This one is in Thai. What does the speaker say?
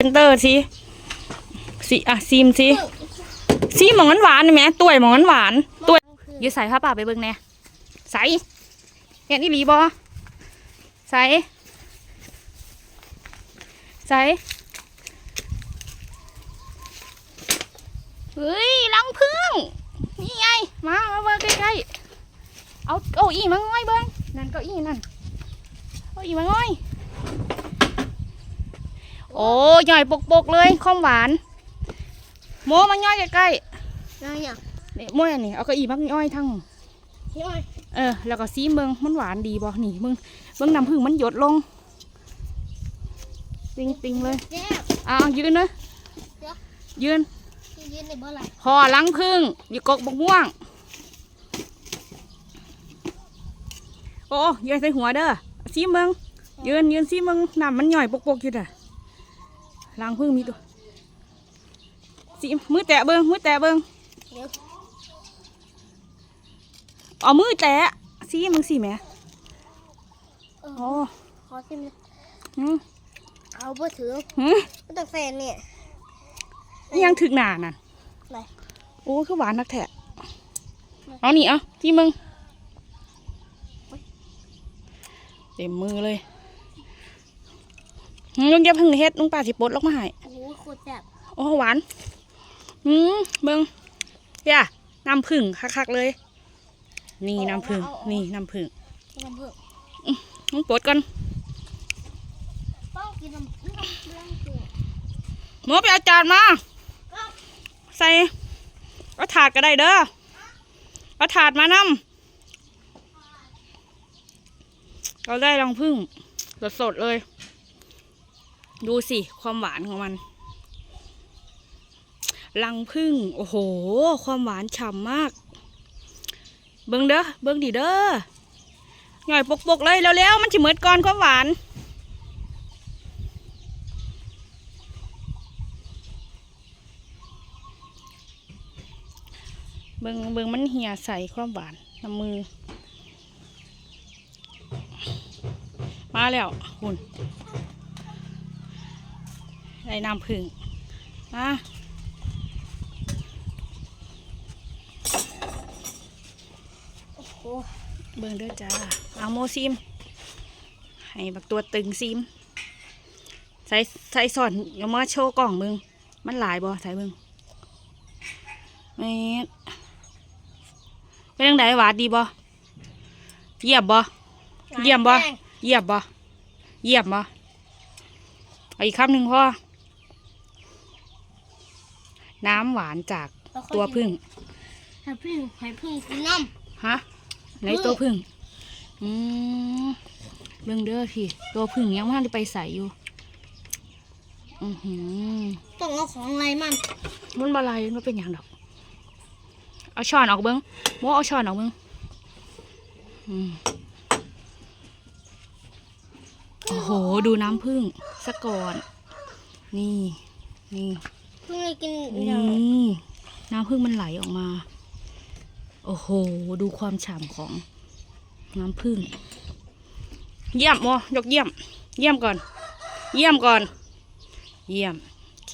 เซนเตอร์สิสิอะซีมสิซีหมองหวานๆนี่แหมตัวยหมองหวานตัวยยืดใส่ผ้าป่าไปเบิ่งแน่ใส่เห็นอีหลีบอใส่ใส่เฮ้ยลังพึ่งนี่ไงมามาเบิ่งใกล้ๆเอาเก้าอี้มาง่อยเบิ่งนั่นเก้าอี้นั่นเก้าอี้มาง่อย อ้ยย่อยปกๆเลยข้อมหวาน โมมาย่อยใกล้ยังยังๆนี่โมอันนี้เอากระอีมักย่อยทั้ง พี่อ้อยเออ แล้วก็ซีเมืองมันหวานดีบ่นี่มึงเบิ่งน้ำผึ้งมันหยดลง ติงติงๆเลยแย่บเอายืนเลยยืนที่ยืนในบ่อไหลพอลังผึ้งอยู่กกบกม่วง โอ้ยืนใส่หัวเด้อซีเมืองยืนยืนซีเมืองน้ำมันย่อยปกๆอยู่อะ ลังผึ้งมีตัวซีมือแตะเบิ่งมือแตะเบิ่งเดี๋ยวเอามือแตะซีมึงสิแหม่เออโอ้ขอชิมเลยหืมเอาบ่ถือหืมไม่ต้องแฟนเนี่ยนี่ยังถึกหนาน่ะไหนโอ้คือหวานนักแทะเอานี่เอาที่มึงเต็มมือเลยหืม ลุงจะพึ่งเฮ็ดลุงป่าสิปลดลอกมาให้โอ้โหโคตรแซ่บโอ้หวาน อืมเบิ่งเฮียน้ำผึ้งคักๆเลย นี่น้ำผึ้งนี่น้ำผึ้งกินน้ำผึ้งลุงปลดก่อนต้องกินน้ำผึ้งน้ำผึ้งผึ้งหมอไปเอาจานมา ใส่เอาถาดก็ได้เด้อเอาถาดมานำเราได้รังผึ้งสดๆเลย ดูสิความหวานของมันรังผึ้งโอ้โห ความหวานฉ่ำมาก เบิ้งเด้อเบิ้งดีเด้อหน่อยปกๆเลยเร็วๆมันจะเหมือนก่อนความหวานเบิงเบิงมันเหี่ยใส่ความหวานน้ำมือ มาแล้วคุณ ได้น้ำผึ่งมาโอ้โหเบิงเด้อจ้าเอาโมซิม ให้บักตัวตึงซิม ใส่ใส่สอนอย่ามาโชว์กล่องมึง มันหลายบ่ใส่มึงแม่ดเป็นยังไงหวานดีบ่เยี่ยมบ่เยี่ยมบ่เยี่ยมบ่เยี่ยมบ่เอาอีกคำหนึ่งพ่อ น้ำหวานจากตัวพึ่งให้พึ่งให้พึ่งกินน้ฮะไหนตัวพึ่งอืมเบิ่งเด้อพี่ตัวพึ่งยังไม่ทันได้ไปใส่อยู่ อือหือำต้องเอาของอะไรมันมันบะไรมันเป็นอย่างดอก เอาช้อนออกเบิ้งโมเอาช้อนออกเบิ้งอืมโอ้โห ดูน้ำผึ้งสะก่อน นี่ นี่เพิ่งเลยกินนี่น้ำพึ่งมันไหลออกมา โอ้โห ดูความฉ่ำของน้ำพึ่ง เยี่ยมวะยกเยี่ยม เยี่ยมก่อน เยี่ยมก่อน เยี่ยม โอเค